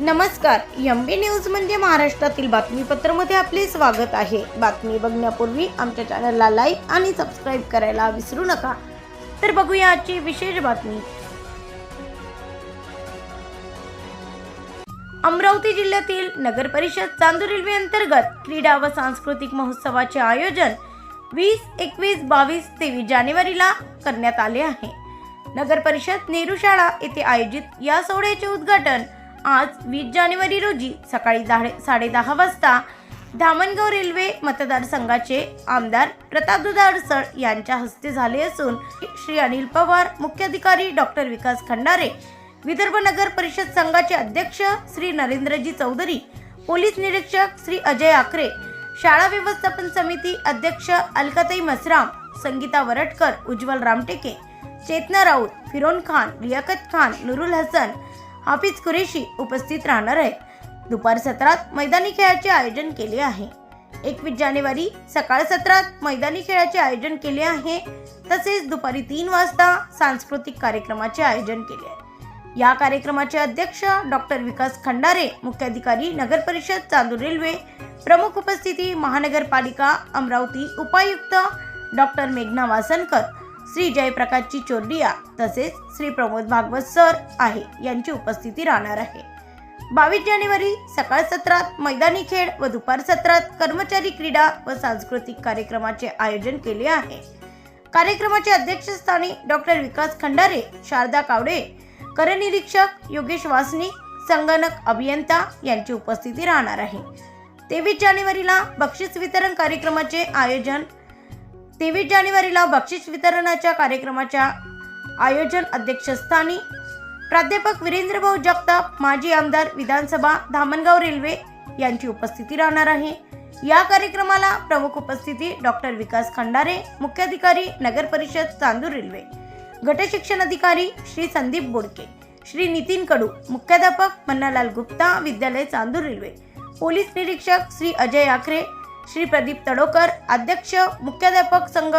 नमस्कार एम बी न्यूज म्हणजे महाराष्ट्रातील बातमीपत्रामध्ये आपले स्वागत आहे. बातमी बघण्यापूर्वी आमच्या चॅनलला लाईक आणि सबस्क्राईब करायला विसरू नका. तर बघूया आजची विशेष बातमी. अमरावती जिल्ह्यातील नगर परिषद चांदूर रेल्वे अंतर्गत क्रीडा व सांस्कृतिक महोत्सवाचे आयोजन वीस एकवीस बावीस तेवीस जानेवारीला करण्यात आले आहे. नगर परिषद नेहरू शाळा येथे आयोजित या सोहळ्याचे उद्घाटन आज वीस जानेवारी रोजी सकाळी दहा साडेदहा वाजता धामणगाव रेल्वे मतदारसंघाचे आमदार प्रताप दुधाडसळ यांच्या हस्ते झाले असून श्री अनिल पवार मुख्याधिकारी डॉक्टर विकास खंडारे विदर्भ नगर परिषद संघाचे अध्यक्ष श्री नरेंद्रजी चौधरी पोलीस निरीक्षक श्री अजय आखरे शाळा व्यवस्थापन समिती अध्यक्ष अलकाताई मसराम संगीता वरटकर उज्ज्वल रामटेके चेतना राऊत फिरोन खान लियाकत खान नुरुल हसन हाफिज कुरेशी उपस्थित राहणार आहेत. दुपार सत्रात मैदानी खेळाचे आयोजन केले आहे. एकवीस जानेवारी सकाळ सत्रात मैदानी खेळाचे आयोजन केले आहे. तसेच दुपारी तीन वाजता सांस्कृतिक कार्यक्रमाचे आयोजन केले आहे. या कार्यक्रमाचे अध्यक्ष डॉक्टर विकास खंडारे मुख्याधिकारी नगर परिषद चांदूर रेल्वे प्रमुख उपस्थिती महानगरपालिका अमरावती उपायुक्त डॉक्टर मेघना वासनकर श्री जयप्रकाशची चोरडिया तसेच श्री प्रमोद भागवत सर आहे यांची उपस्थिती राहणार आहे. बावीस जानेवारी सकाळ सत्रात मैदानी खेळ व दुपार सत्रात कर्मचारी क्रीडा व सांस्कृतिक कार्यक्रमाचे आयोजन केले आहे. कार्यक्रमाचे अध्यक्षस्थानी डॉक्टर विकास खंडारे शारदा कावडे करनिरीक्षक योगेश वासनिक संगणक अभियंता यांची उपस्थिती राहणार आहे. तेवीस जानेवारीला बक्षीस वितरण कार्यक्रमाचे आयोजन तेवीस जानेवारीला बक्षीस वितरणाच्या कार्यक्रमाच्या आयोजन अध्यक्षस्थानी प्राध्यापक वीरेंद्रभाऊ जगताप माजी आमदार विधानसभा धामणगाव रेल्वे यांची उपस्थिती राहणार आहे. या कार्यक्रमाला प्रमुख उपस्थिती डॉक्टर विकास खंडारे मुख्याधिकारी नगर परिषद चांदूर रेल्वे गटशिक्षण अधिकारी श्री संदीप बोडके श्री नितीन कडू मुख्याध्यापक मन्नालाल गुप्ता विद्यालय चांदूर रेल्वे पोलीस निरीक्षक श्री अजय आखरे श्री प्रदीप तडोकर अध्यक्ष मुख्याध्यापक संघ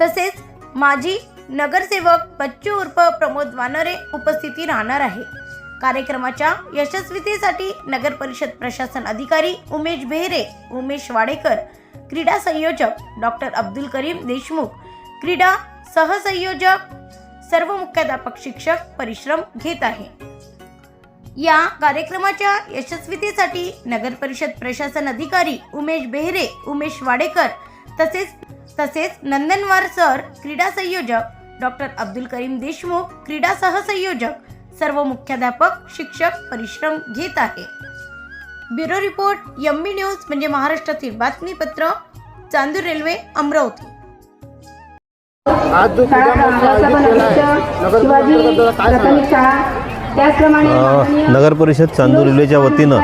तसेच माजी नगरसेवक बच्चू उर्फ प्रमोद वानरे उपस्थिती राहणार आहे. कार्यक्रमाच्या यशस्वीतेसाठी नगर परिषद प्रशासन अधिकारी उमेश बेहरे उमेश वाडेकर क्रीडा संयोजक डॉक्टर अब्दुल करीम देशमुख क्रीडा सहसंयोजक सर्व मुख्याध्यापक शिक्षक परिश्रम घेत आहे. या कार्यक्रमाच्या यशस्वीतेसाठी नगर परिषद प्रशासन अधिकारी उमेश बेहरे उमेश वाडेकर तसेच तसेच नंदनवार सर क्रीडा संयोजक डॉक्टर अब्दुल करीम देशमुख क्रीडा सहसंयोजक सर्व मुख्याध्यापक शिक्षक परिश्रम घेत आहे. ब्युरो रिपोर्ट एमबी न्यूज म्हणजे महाराष्ट्रातील बातमीपत्र चांदूर रेल्वे अमरावती. आज जो क्रीडा महोत्सव आयोजित केला आहे नगर नगर परिषद चांदूर रेल्वेच्या वतीनं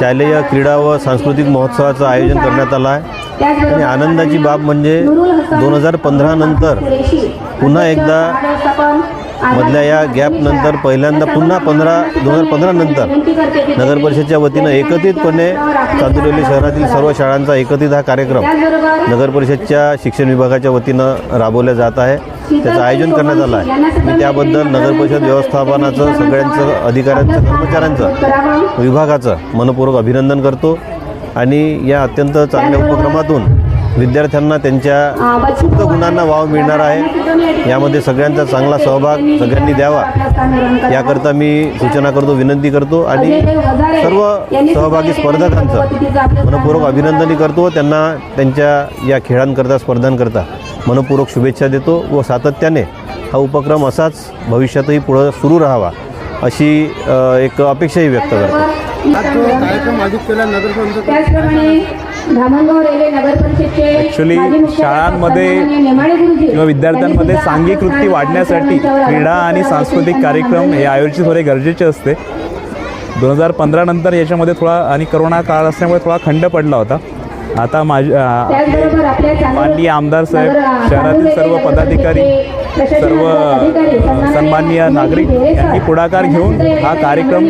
शालेय क्रीडा व सांस्कृतिक महोत्सवाचं आयोजन करण्यात आलं आहे. आणि आनंदाची बाब म्हणजे दोन हजार पंधरा नंतर पुन्हा एकदा मधल्या या गॅपनंतर पहिल्यांदा पुन्हा पंधरा दोन हजार पंधरा नंतर नगर परिषदच्या वतीनं एकत्रितपणे चांदूर रेल्वे शहरातील सर्व शाळांचा एकत्रित हा कार्यक्रम नगर परिषदच्या शिक्षण विभागाच्या वतीनं राबवला जात आहे. त्याचं आयोजन करण्यात आलं आहे मी त्याबद्दल नगर परिषद व्यवस्थापनाचं सगळ्यांचं अधिकाऱ्यांचं कर्मचाऱ्यांचं विभागाचं मनपूर्वक अभिनंदन करतो. आणि या अत्यंत चांगल्या उपक्रमातून विद्यार्थ्यांना त्यांच्या सुप्त गुणांना वाव मिळणार आहे. यामध्ये सगळ्यांचा चांगला सहभाग सगळ्यांनी द्यावा. याकरता मी सूचना करतो विनंती करतो. आणि सर्व सहभागी स्पर्धकांचं मनपूर्वक अभिनंदनही करतो. त्यांना त्यांच्या या खेळांकरता स्पर्धांकरता मनपूर्वक शुभेच्छा देतो व सातत्याने हा उपक्रम असाच भविष्यातही पुढं सुरू राहावा अशी एक अपेक्षाही व्यक्त करतो. मुख्याध्यापक शाळांमध्ये किंवा विद्यार्थ्यांमध्ये सांघिक वृत्ती वाढण्यासाठी क्रीडा आणि सांस्कृतिक कार्यक्रम हे आयोजित होणे गरजेचे असते. दोन हजार पंधरा नंतर याच्यामध्ये थोडा आणि करोना काळ असल्यामुळे थोडा खंड पडला होता. आता माझे माननीय आमदार साहेब शहरातील सर्व पदाधिकारी सर्व सन्माननीय नागरिक यांनी पुढाकार घेऊन हा कार्यक्रम.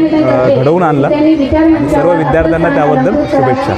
घडवून आणला आणि सर्व विद्यार्थ्यांना त्याबद्दल शुभेच्छा.